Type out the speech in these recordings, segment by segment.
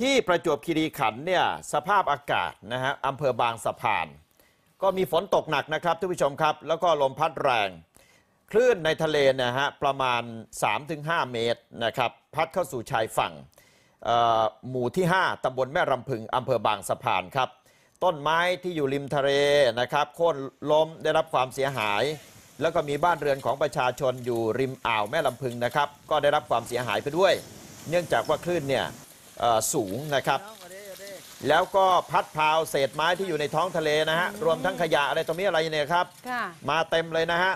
ที่ประจวบคีรีขันธ์เนี่ยสภาพอากาศนะฮะอำเภอบางสะพาน ก็มีฝนตกหนักนะครับท่านผู้ชมครับ แล้วก็ลมพัดแรง คลื่นในทะเลนะฮะประมาณ 3-5 เมตรนะครับพัดเข้าสู่ชายฝั่งหมู่ที่ 5ตำบลแม่รำพึงอำเภอบางสะพานครับ ต้นไม้ที่อยู่ริมทะเลนะครับโค่นล้มได้รับความเสียหาย แล้วก็มีบ้านเรือนของประชาชนอยู่ริมอ่าวแม่ลำพึงนะครับ ก็ได้รับความเสียหายไปด้วย เนื่องจากว่าคลื่นเนี่ย สูงนะครับ แล้วก็พัดพาเอาเศษไม้ที่อยู่ในท้องทะเลนะฮะรวมทั้งขยะอะไรตรงนี้อะไรเนี่ยครับค่ะมาเต็มเลยนะฮะ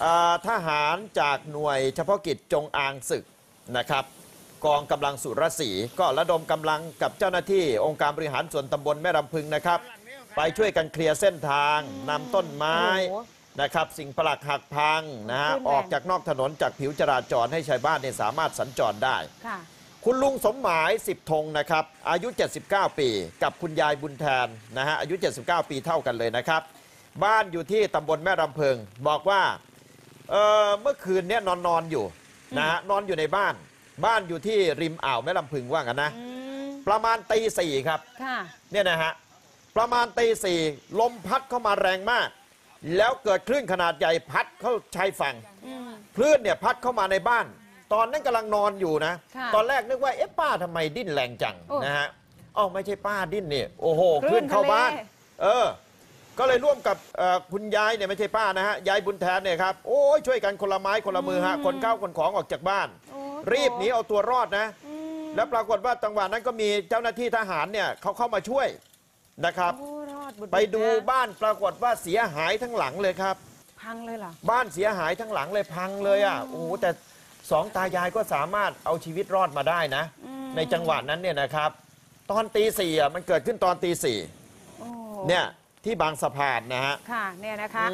เอ่อทหารจากหน่วยเฉพาะกิจจงอางศึกนะครับ กองกำลังสุรศรีก็ระดมกำลังกับเจ้าหน้าที่องค์การบริหารส่วนตำบลแม่ลำพึงนะครับ ไปช่วยกันเคลียร์เส้นทางนำต้นไม้โอ้โหนะครับสิ่งปลักหักพังนะฮะขึ้นแรงออกจากนอกถนนจากผิวจราจรให้ชาวบ้านเนี่ยสามารถสัญจรได้ ค่ะคุณลุงสมหมายสิบธงนะครับ อายุ 79 ปี กับคุณยายบุญแทนนะฮะ อายุ 79 ปีเท่ากันเลยนะครับ บ้านอยู่ที่ตำบลแม่รำเพิง บอกว่าเอ่อเมื่อคืนเนี้ยนอนนอนอยู่นะฮะนอนอยู่ในบ้าน บ้านอยู่ที่ริมอ่าวแม่ลำพึงว่ากันนะอืมประมาณตีสี่ครับค่ะเนี่ยนะฮะ ประมาณตีสี่ลมพัดเข้ามาแรงมาก แล้วเกิดคลื่นขนาดใหญ่พัดเข้าชายฝั่งอืมคลื่นเนี่ยพัดเข้ามาในบ้าน ตอนนั้นกำลังนอนอยู่นะ ค่ะตอนแรกนึกว่าเอ๊ะป้าทำไมดิ้นแรงจังโอ้นะฮะอ๋อไม่ใช่ป้าดิ้นนี่โอ้โหคคลื่ลื่นนเข้าบ้านทะเลเออ ก็เลยร่วมกับเอ่อคุณยายเนี่ยไม่ใช่ป้านะฮะยายบุญแทนเนี่ยครับโอ้ยช่วยกันคนละไม้คนละมือฮะคนข้าวคนของออกจากบ้าน โอ้รีบหนีเอาตัวรอดนะ อืมแล้วปรากฏว่าจังหวะนั้นก็มีเจ้าหน้าที่ทหารเนี่ยเขาเข้ามาช่วยนะครับ โอ้รอดบุญไปดูนะบ้านปรากฏว่าเสียหายทั้งหลังเลยครับ พังเลยเหรอ บ้านเสียหายทั้งหลังเลยพังเลยอะโอ้โหแต่ สองตายายก็สามารถเอาชีวิตรอดมาได้นะ อืมในจังหวะนั้นเนี่ยนะครับ ตอนตีสี่อะมันเกิดขึ้นตอนตีสี่โอ้เนี่ยที่บางสะพานนะฮะ ค่ะเนี่ยนะคะ